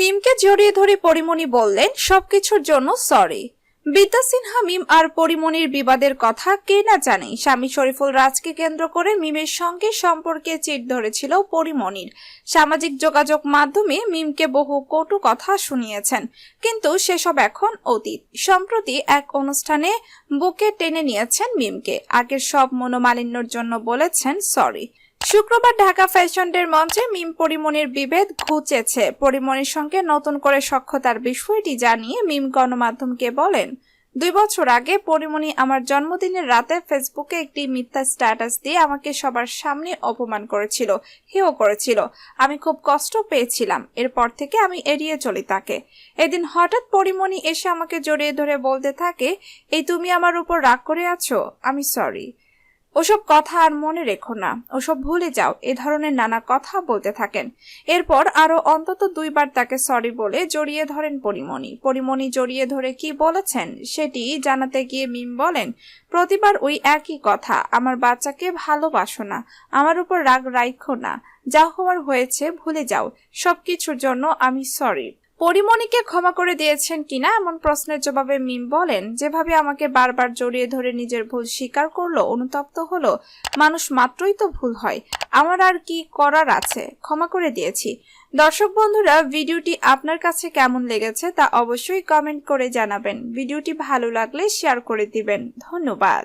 মিমকে জড়িয়ে ধরে পরিমণি বললেন, সবকিছুর জন্য সরি বিদ্যা সিনহা, মিম আর পরিমণির বিবাদের কথা কে না জানে, স্বামী শরীফুল রাজকে কেন্দ্র করে মিমের সঙ্গে সম্পর্কে চিট ধরেছিল পরিমণির। সামাজিক যোগাযোগ মাধ্যমে মিমকে বহু কটু কথা শুনিয়েছেন, কিন্তু সেসব এখন অতীত। সম্প্রতি এক অনুষ্ঠানে বুকে টেনে নিয়েছেন মিমকে। আগের সব মনোমালিন্যর জন্য বলেছেন সরি শুক্রবার ঢাকা ফ্যাশন ডের মঞ্চে মিম পরিমণির বিভেদ ঘুচেছে। পরিমণির সঙ্গে নতুন করে সখ্যতার বিষয়টি জানিয়ে মিম গণমাধ্যমকে বলেন, দুই বছর আগে পরিমণি আমার জন্মদিনের রাতে ফেসবুকে একটি মিথ্যা স্ট্যাটাস দিয়ে আমাকে সবার সামনে অপমান করেছিল হেও করেছিল। আমি খুব কষ্ট পেয়েছিলাম, এরপর থেকে আমি এড়িয়ে চলি তাকে। এদিন হঠাৎ পরিমণি এসে আমাকে জড়িয়ে ধরে বলতে থাকে, এই তুমি আমার উপর রাগ করে আছো? আমি সরি। ওসব কথা আর মনে রেখো না। ওসব ভুলে যাও। এ ধরনের নানা কথা বলতে থাকেন। এরপর আরও অন্তত দুইবার তাকে সরি বলে জড়িয়ে ধরেন পরিমণি। পরিমণি জড়িয়ে ধরে কি বলেছেন সেটি জানাতে গিয়ে মিম বলেন, প্রতিবার ওই একই কথা। আমার বাচ্চাকে ভালোবাসো না। আমার উপর রাগ রাইখো না। যা হওয়ার হয়েছে ভুলে যাও। সবকিছুর জন্য আমি সরি পরিমণিকে ক্ষমা করে দিয়েছেন কিনা এমন প্রশ্নের জবাবে মিম বলেন, যেভাবে আমাকে বারবার জড়িয়ে ধরে নিজের ভুল স্বীকার করল, অনুতপ্ত হলো, মানুষ মাত্রই তো ভুল হয়। আমার আর কি করার আছে? ক্ষমা করে দিয়েছি। দর্শক বন্ধুরা, ভিডিওটি আপনার কাছে কেমন লেগেছে তা অবশ্যই কমেন্ট করে জানাবেন। ভিডিওটি ভালো লাগলে শেয়ার করে দিবেন। ধন্যবাদ।